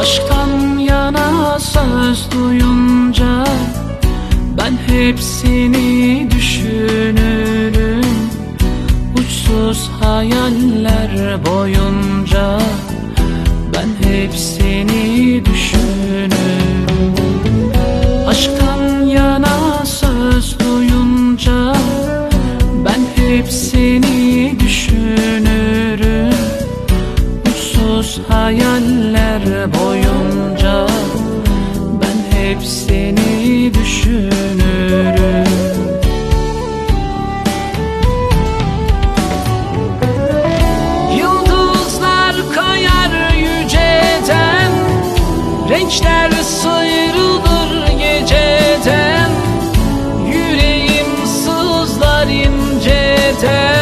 Aşktan yana söz duyunca Ben hepsini düşünürüm. Uçsuz hayaller boyunca Ben hepsini düşünürüm. Aşktan yana söz duyunca Ben hepsini düşünürüm. Uçsuz hayaller hep seni düşünürüm. Yıldızlar kayar yüceden Renkler sıyrılır geceden. Yüreğim sızlar inceden.